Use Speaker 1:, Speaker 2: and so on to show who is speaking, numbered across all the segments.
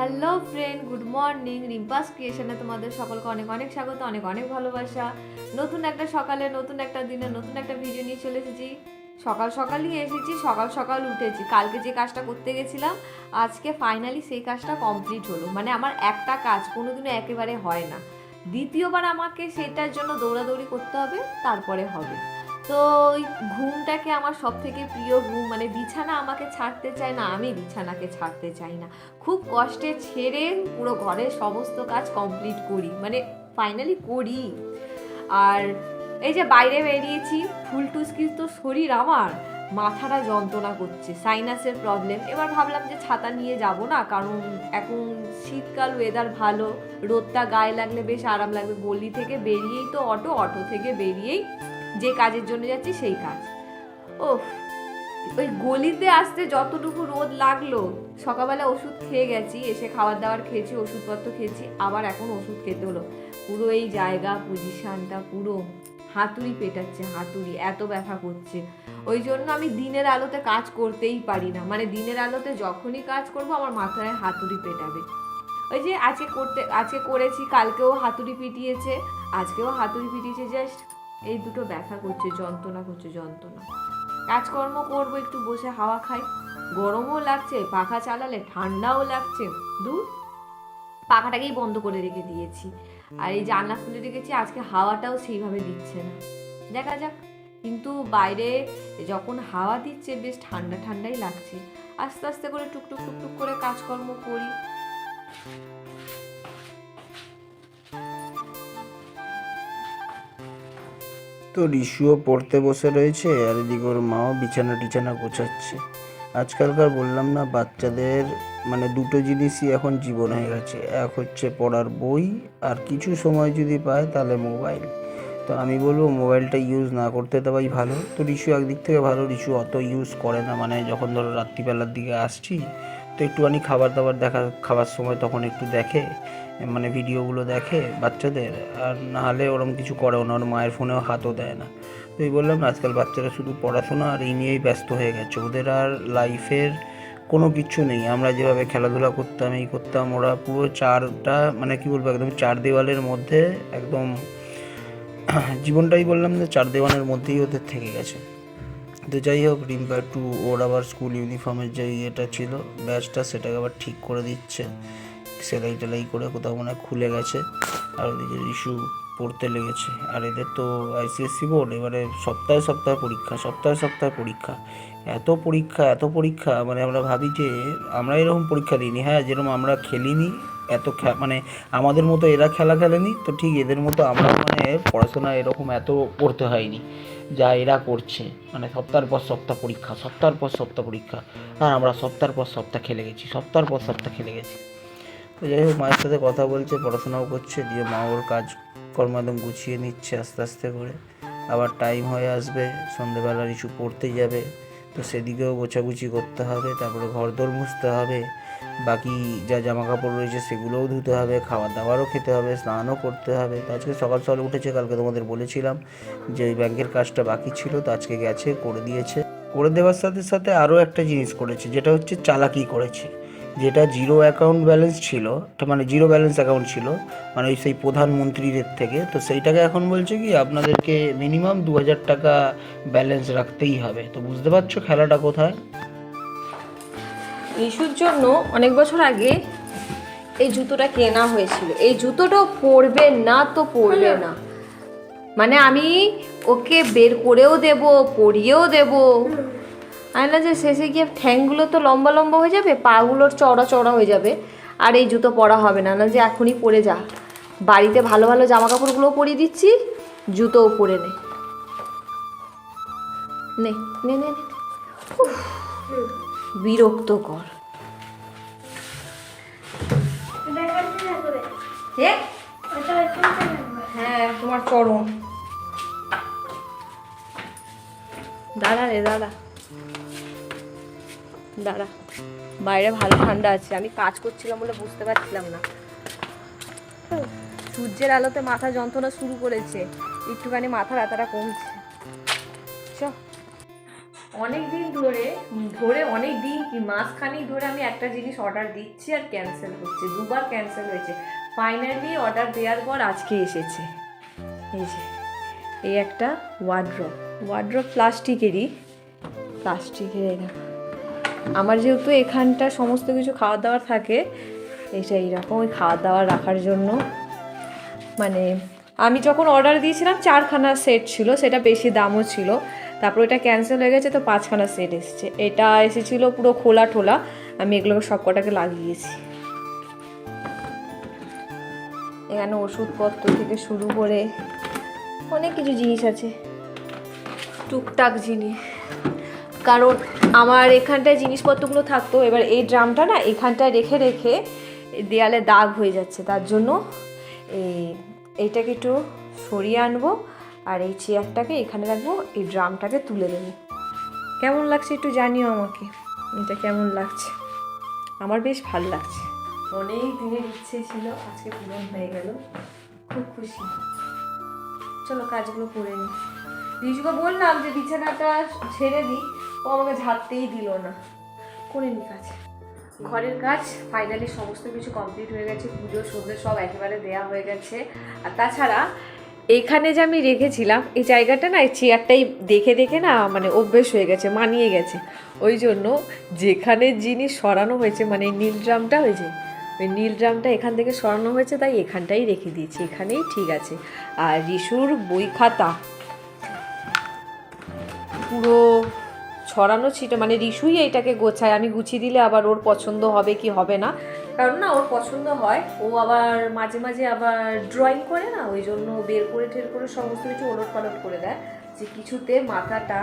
Speaker 1: Hello friend, good morning. Rimpas ক্রিয়েশনে তোমাদের সকলকে অনেক অনেক স্বাগত, অনেক অনেক ভালোবাসা। নতুন একটা সকালে, নতুন একটা দিনে, নতুন একটা ভিডিও নিয়ে চলে এসেছি। সকাল সকালই এসেছি, সকাল সকাল উঠেছি। কালকে যে কাজটা করতে গেছিলাম, আজকে ফাইনালি সেই কাজটা কমপ্লিট হলো। মানে আমার একটা কাজ কোনোদিনও একেবারে হয় না। দ্বিতীয়বার আমাকে সেটার জন্য দৌড়াদৌড়ি করতে হবে, তারপরে হবে। তো ওই ঘুমটাকে আমার সব থেকে প্রিয় ঘুম মানে বিছানা আমাকে ছাড়তে চায় না, আমি বিছানাকে ছাড়তে চাই না। খুব কষ্টে ছেড়ে পুরো ঘরের সমস্ত কাজ কমপ্লিট করি মানে ফাইনালি করি। আর এই যে বাইরে বেরিয়েছি, ফুল টুসকি তো শরীর আমার, মাথাটা যন্ত্রণা করছে সাইনাসের প্রবলেম এবার ভাবলাম যে ছাতা নিয়ে যাব না, কারণ এখন শীতকাল ওয়েদার ভালো, রোদটা গায়ে লাগলে বেশ আরাম লাগবে। গলি থেকে বেরিয়েই তো অটো অটো থেকে বেরিয়েই যে কাজের জন্য যাচ্ছি সেই কাজ। ও ওই গলিতে আসতে যতটুকু রোদ লাগল, সকালবেলা ওষুধ খেয়ে গেছি, এসে খাবার দাবার খেয়েছি, ওষুধপত্র খেয়েছি, আবার এখন ওষুধ খেতে হলো। পুরো এই জায়গা পজিশনটা পুরো হাতুড়ি পেটাচ্ছে, হাতুড়ি, এত ব্যথা করছে। ওই জন্য আমি দিনের আলোতে কাজ করতেই পারি না। মানে দিনের আলোতে যখনই কাজ করব, আমার মাথায় হাতুড়ি পেটাবে। ওই যে আজকে করতে, আজকে করেছি, কালকেও হাতুড়ি পিটিয়েছে, আজকেও হাতুড়ি পিটিয়েছে, জাস্ট এই দুটো ব্যথা করছে, যন্ত্রণা করছে, যন্ত্রণা। কাজকর্ম করব, একটু বসে হাওয়া খাই। গরমও লাগছে, পাখা চালালে ঠান্ডাও লাগছে। দূর, পাখাটাকেই বন্ধ করে রেখে দিয়েছি। আর এই জানলা খুলে রেখেছি, আজকে হাওয়াটাও সেইভাবে দিচ্ছে না। দেখা যাক। কিন্তু বাইরে যখন হাওয়া দিচ্ছে, বেশ ঠান্ডা ঠান্ডাই লাগছে। আস্তে আস্তে করে টুকটুক টুকটুক করে কাজকর্ম করি।
Speaker 2: তো রিশুও পড়তে বসে রয়েছে, আর এদিকে ওর মাও বিছানা টিছানা গোছাচ্ছে। আজকালকার বললাম না, বাচ্চাদের মানে দুটো জিনিসই এখন জীবন হয়ে গেছে। এক হচ্ছে পড়ার বই, আর কিছু সময় যদি পায় তাহলে মোবাইল। তো আমি বলব মোবাইলটা ইউজ না করতে দেওয়াই ভালো। তো রিশু একদিক থেকে ভালো রিশু অত ইউজ করে না। মানে যখন ধরো রাত্রিবেলার দিকে আসছি, তো একটুখানি খাবার দাবার দেখা, খাবার সময় তখন একটু দেখে। মানে ভিডিওগুলো দেখে বাচ্চাদের, আর না হলে ওরম কিছু করেও না, ওর মায়ের ফোনেও হাতও দেয় না। তো এই বললাম আজকাল বাচ্চারা শুধু পড়াশোনা আর এই নিয়েই ব্যস্ত হয়ে গেছে। ওদের আর লাইফের কোনো কিছু নেই। আমরা যেভাবে খেলাধুলা করতাম, এই করতাম, ওরা পুরো চারটা মানে কি বলব, একদম চার দেওয়ালের মধ্যে একদম জীবনটাই বললাম যে চার দেওয়ালের মধ্যেই ওদের থেকে গেছে। তো যাই হোক, রিম্পা টু ওর আবার স্কুল ইউনিফর্মের যে ইয়েটা ছিল, ব্যাচটা সেটাকে আবার ঠিক করে দিচ্ছে। সেলাই টেলাই করে কোথাও মনে খুলে গেছে। আর ওদিকে ইস্যু পড়তে লেগেছে। আর এদের তো আইসিএসসি বোর্ড এবারে সপ্তাহে সপ্তাহে পরীক্ষা, সপ্তাহে সপ্তাহে পরীক্ষা। এত পরীক্ষা এত পরীক্ষা মানে আমরা ভাবি যে আমরা এরকম পরীক্ষা দিইনি। হ্যাঁ যেরকম আমরা খেলিনি, এত মানে আমাদের মতো এরা খেলা খেলেনি, তো ঠিক এদের মতো আমরা মানে পড়াশোনা এরকম এত পড়তে হয়নি, যা এরা করছে। মানে সপ্তাহের পর সপ্তাহ পরীক্ষা, সপ্তাহের পর সপ্তাহ পরীক্ষা। আর আমরা সপ্তাহের পর সপ্তাহ খেলে গেছি, সপ্তাহের পর সপ্তাহ খেলে গেছি। তো যাই হোক, মায়ের সাথে কথা বলছে, পড়াশোনাও করছে, দিয়ে মা ওর কাজ একদম গুছিয়ে নিচ্ছে আস্তে আস্তে করে। আবার টাইম হয়ে আসবে সন্ধেবেলা কিছু পড়তে যাবে, তো সেদিকেও গোছাগুছি করতে হবে, তারপরে ঘর দোর মুছতে হবে, বাকি যা জামা কাপড় রয়েছে সেগুলোও ধুতে হবে খাবার দাবারও খেতে হবে, স্নানও করতে হবে। তো আজকে সকাল সকাল উঠেছে, কালকে তোমাদের বলেছিলাম যে ওই ব্যাংকের কাজটা বাকি ছিল, তো আজকে গেছে, করে দিয়েছে। করে দেওয়ার সাথে সাথে আরও একটা জিনিস করেছে, যেটা হচ্ছে চালাকি করেছে। যেটা জিরো অ্যাকাউন্ট ব্যালেন্স ছিল তো মানে জিরো ব্যালেন্স অ্যাকাউন্ট ছিল মানে ওই সেই প্রধানমন্ত্রীদের থেকে তো সেইটাকে এখন বলছে কি আপনাদেরকে মিনিমাম দু হাজার টাকা ব্যালেন্স রাখতেই হবে। তো বুঝতে পারছ খেলাটা কোথায়?
Speaker 1: ইস্যুর জন্য অনেক বছর আগে এই জুতোটা কেনা হয়েছিল। এই জুতোটাও পরবে না তো পরবে না। মানে আমি ওকে বের করেও দেব পরিয়েও দেব। যে শেষে গিয়ে ঠ্যাংগুলো তো লম্বা লম্বা হয়ে যাবে, পাগুলোর চওড়া চড়া হয়ে যাবে। আর এই জুতো পরা হবে না না যে এখনই পরে যা। বাড়িতে ভালো ভালো জামা কাপড়গুলোও পরিয়ে দিচ্ছি, জুতোও পরে নে। নে নে। বিরক্তকর। হ্যাঁ তোমার চরম দাঁড়া রে, দাঁড়া। দাঁড়া, বাইরে ভালো ঠান্ডা আছে। আমি কাজ করছিলাম বলে বুঝতে পারছিলাম না। সূর্যের আলোতে মাথা যন্ত্রণা শুরু করেছে। একটুখানি মাথা ব্যথাটা কমছে। চ। অনেক দিন ধরে ধরে অনেক দিন কি মাসখানেক ধরে আমি একটা জিনিস অর্ডার দিচ্ছি আর ক্যান্সেল হচ্ছে দুবার ক্যান্সেল হয়েছে। ফাইনালি অর্ডার দেওয়ার পর আজকে এসেছে। এই যে, এই একটা ওয়ার্ড্রপ ওয়ার্ড্রপ প্লাস্টিকেরই প্লাস্টিকের দেখো। আমার যেহেতু এখানটা সমস্ত কিছু খাওয়া দাওয়ার থাকে এটা এইরকম ওই খাওয়া দাওয়া রাখার জন্য। মানে আমি যখন অর্ডার দিয়েছিলাম, চারখানা সেট ছিল, সেটা বেশি দামও ছিল। তারপর এটা ক্যান্সেল হয়ে গেছে, তো পাঁচখানা সেট এসেছে। এটা এসেছিল পুরো খোলা ঠোলা, আমি এগুলোকে সব কটাকে লাগিয়েছি। এখানে ওষুধপত্র থেকে শুরু করে অনেক কিছু জিনিস আছে। টুকটাক জিনিস। কারণ আমার এখানটায় জিনিসপত্রগুলো থাকতো, এবার এই ড্রামটা না এখানটায় রেখে রেখে দেয়ালে দাগ হয়ে যাচ্ছে, তার জন্য এই এইটাকে একটু সরিয়ে আনব আর এই চেয়ারটাকে এখানে রাখব, এই ড্রামটাকে তুলে দেবো কেমন লাগছে একটু জানিও আমাকে, এটা কেমন লাগছে? আমার বেশ ভালো লাগছে। অনেক দিনের ইচ্ছে ছিল, আজকে পূরণ হয়ে গেল, খুব খুশি। চলো কাজগুলো করে নিই। রিজুকে বললাম যে বিছানাটা ছেড়ে দিই ও আমাকে ঝাড়তেই দিল না। করে নি কাজ ঘরের কাজ ফাইনালি সমস্ত কিছু কমপ্লিট হয়ে গেছে, পুজো সন্ধ্যে সব একেবারে দেয়া হয়ে গেছে। আর তাছাড়া এখানে যে আমি রেখেছিলাম, এই জায়গাটা না, এই চেয়ারটাই দেখে দেখে না মানে অভ্যেস হয়ে গেছে, মানিয়ে গেছে। ওই জন্য যেখানে জিনিস সরানো হয়েছে মানে নীল ড্রামটা হয়েছে ওই নীল ড্রামটা এখান থেকে সরানো হয়েছে, তাই এখানটাই রেখে দিয়েছি। এখানেই ঠিক আছে। আর রিসুর বই খাতা। পুরো ছড়ানো ছিটা মানে রিসুই এইটাকে গোছায়। আমি গুছিয়ে দিলে আবার ওর পছন্দ হবে কি হবে না। কারণ না, ওর পছন্দ হয়। ও আবার মাঝে মাঝে আবার ড্রয়িং করে না, ওই জন্য বের করে ঠের করে সমস্ত কিছু ওলট পালট করে দেয়। যে কিছুতে মাথাটা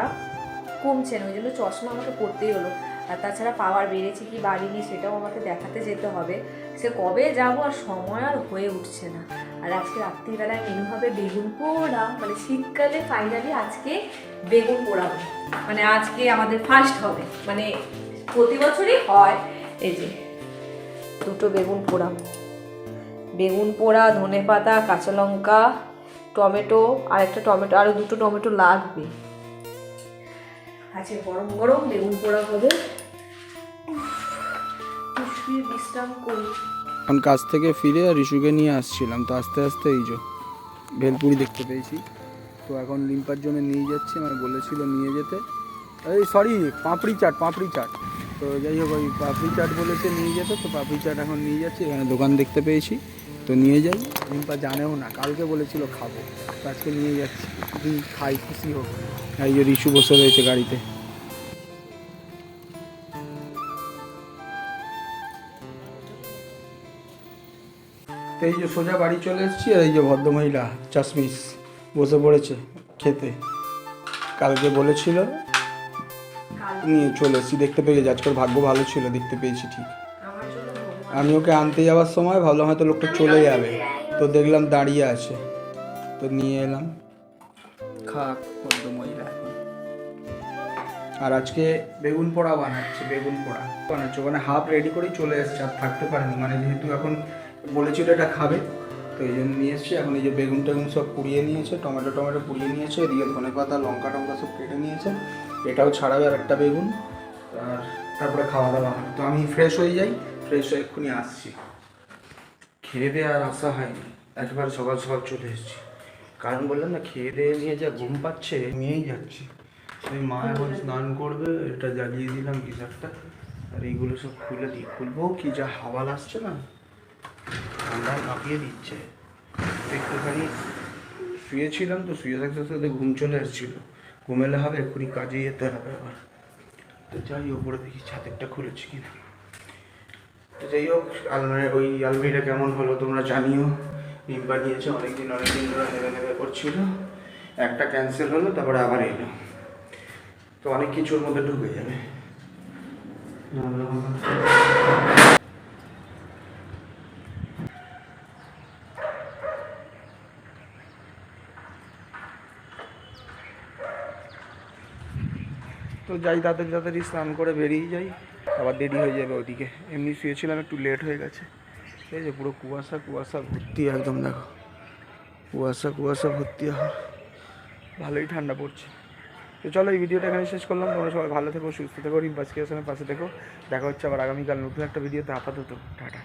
Speaker 1: কমছে না, ওই জন্য চশমা আমাকে পড়তেই হলো। আর তাছাড়া পাওয়ার বেড়েছে কি বাড়িনি সেটাও আমাকে দেখাতে যেতে হবে। সে কবে যাব আর সময় আর হয়ে উঠছে না। আর আজকে রাত্রিবেলায় মেনু হবে বেগুন পোড়া মানে শীতকালে ফাইনালি আজকে বেগুন পোড়াবো। মানে আজকে আমাদের ফার্স্ট হবে। মানে প্রতি বছরই হয় এই যে দুটো বেগুন পোড়াবো বেগুন পোড়া, ধনে পাতা, কাঁচা লঙ্কা, টমেটো আর একটা টমেটো আরও দুটো টমেটো লাগবে। আজকে গরম গরম বেগুন পোড়া হবে শুয়ে বিশ্রাম করি।
Speaker 2: এখন কাজ থেকে ফিরে আর রিশুকে নিয়ে আসছিলাম, তো আস্তে আস্তে এই যে ভেলপুরি দেখতে পেয়েছি। তো এখন লিম্পার জন্য নিয়ে যাচ্ছি মানে বলেছিল নিয়ে যেতে। এই সরি পাপড়ি চাট পাপড়ি চাট। তো যাই হোক, ওই পাপড়ি চাট বলেছে নিয়ে যেতে, তো পাপড়ি চাট এখন নিয়ে যাচ্ছি, এখানে দোকান দেখতে পেয়েছি। তো নিয়ে যাই, লিম্পা জানেও না, কালকে বলেছিল খাব। তো আজকে নিয়ে যাচ্ছি খাই, খুশি হোক এই যে রিশু বসে রয়েছে গাড়িতে। তো এই যে সোজা বাড়ি চলে এসেছি আর এই যে ভদ্রমহিলা চাশমিস বসে পড়েছে খেতে। কালকে বলেছিল নিয়ে চলে এসেছি দেখতে পেয়ে গেছি আজকের ভাগ্য ভালো ছিল দেখতে পেয়েছি ঠিক। আমি ওকে আনতে যাওয়ার সময় ভাবলাম হয়তো লোকটা চলে যাবে। তো দেখলাম দাঁড়িয়ে আছে। তো নিয়ে এলাম। খাক ভদ্রমহিলা। আর আজকে বেগুন পোড়া বানাচ্ছে বেগুন পোড়া। বানাচ্ছে ওখানে হাফ রেডি করেই চলে এসছে আর থাকতে পারেনি। মানে যেহেতু এখন বলেছিল এটা খাবে, তো এই জন্য নিয়ে এসছে। এখন এই যে বেগুন টেগুন সব পুড়িয়ে নিয়েছে, টমেটো টমেটো পুড়িয়ে নিয়েছে, এদিকে ধনে পাতা, লঙ্কা টঙ্কা সব কেটে নিয়েছে। এটাও ছাড়াবে আর একটা বেগুন, আর তারপরে খাওয়া দাওয়া হবে। তো আমি ফ্রেশ হয়ে যাই ফ্রেশ হয়ে এক্ষুনি আসছি। খেয়ে দিয়ে আর আসা হয়নি, একবার সকাল সকাল চলে এসেছি। কারণ বললাম না, খেয়ে দিয়ে নিয়ে যা ঘুম পাচ্ছে, নিয়েই যাচ্ছি। সেই মা এখন স্নান করবে, এটা জ্বালিয়ে দিলাম গিজারটা, আর এইগুলো সব খুলে দিই খুলবো, কি যা হাওয়া আসছে না ঠান্ডায় কাঁপিয়ে দিচ্ছে। একটুখানি শুয়েছিলাম তো, শুয়ে থাকতে থাকতে ঘুম চলে এসেছিল ঘুমেলে হবে, এক্ষুনি কাজে যেতে হবে আবার। তো যাই ওপরে দেখি ছাদেরটা খুলেছি কিনা। তো যাই হোক, আলমারি, ওই আলমারিটা কেমন হলো তোমরা জানিও। রিম্পা নিয়েছে অনেকদিন অনেকদিন ধরে নেবে নেবে করছিল। একটা ক্যান্সেল হলো, তারপরে আবার এলো। তো অনেক কিছুর মধ্যে ঢুকে যাবে। যাই তাড়াতাড়ি তাড়াতাড়ি স্নান করে বেরিয়ে যাই। আবার দেরি হয়ে যাবে ওদিকে। এমনি শুয়েছিলাম, একটু লেট হয়ে গেছে। ঠিক আছে পুরো কুয়াশা কুয়াশা ভর্তি একদম, দেখো। কুয়াশা কুয়াশা ভর্তি আর ভালোই ঠান্ডা পড়ছে। তো চলো, এই ভিডিওটা এখানে শেষ করলাম। তোমরা সবাই ভালো থেকো, সুস্থ থেকো, রিম্পাস পাশে থেকো। দেখা হচ্ছে আবার আগামীকাল নতুন একটা ভিডিওতে। আপাতত, টাটা।